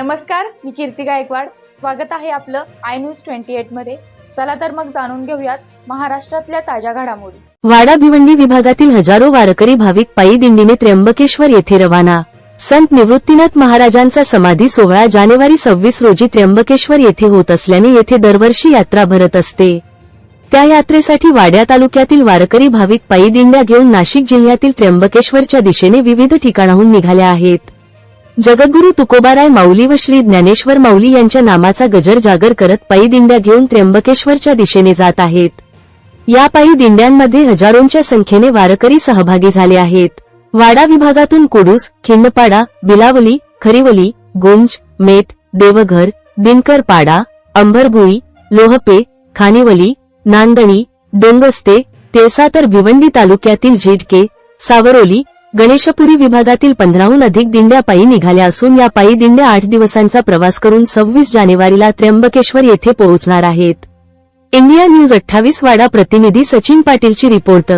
नमस्कार मी कीर्ती गायकवाड. स्वागत आहे आपलं आय न्यूज ट्वेंटी एटमध्ये. चला तर मग जाणून घेऊयात महाराष्ट्रातल्या ताज्या घडामोडी. वाडा भिवंडी विभागातील हजारो वारकरी भाविक पायी दिंडीने त्र्यंबकेश्वर येथे रवाना. संत निवृत्तीनाथ महाराजांचा समाधी सोहळा जानेवारी सव्वीस रोजी त्र्यंबकेश्वर येथे होत असल्याने येथे दरवर्षी यात्रा भरत असते. त्या यात्रेसाठी वाड्या तालुक्यातील वारकरी भाविक पायी दिंड्या घेऊन नाशिक जिल्ह्यातील त्र्यंबकेश्वरच्या दिशेने विविध ठिकाणाहून निघाल्या आहेत. जगद्गुरु तुकोबाराय माऊली व श्री ज्ञानेश्वर माऊली यांच्या नामाचा गजर जागर करत पायी दिंड्या घेऊन त्र्यंबकेश्वरच्या दिशेने जात आहेत. या पायी दिंड्यांमध्ये हजारोंच्या संख्येने वारकरी सहभागी झाले आहेत. वाडा विभागातून कुडूस खिंडपाडा बिलावली खरिवली गुंज मेट देवघर दिनकरपाडा अंबरभुई लोहपे खानिवली नांदणी डोंगस्ते तेसा तर भिवंडी तालुक्यातील झिडके सावरोली गणेशपुरी विभागातील पंधराहून अधिक दिंड्या पायी निघाल्या असून या पायी दिंड्या आठ दिवसांचा प्रवास करून सव्वीस जानेवारीला त्र्यंबकेश्वर येथे पोहोचणार आहेत. इंडिया न्यूज अठ्ठावीस वाडा प्रतिनिधी सचिन पाटीलची रिपोर्ट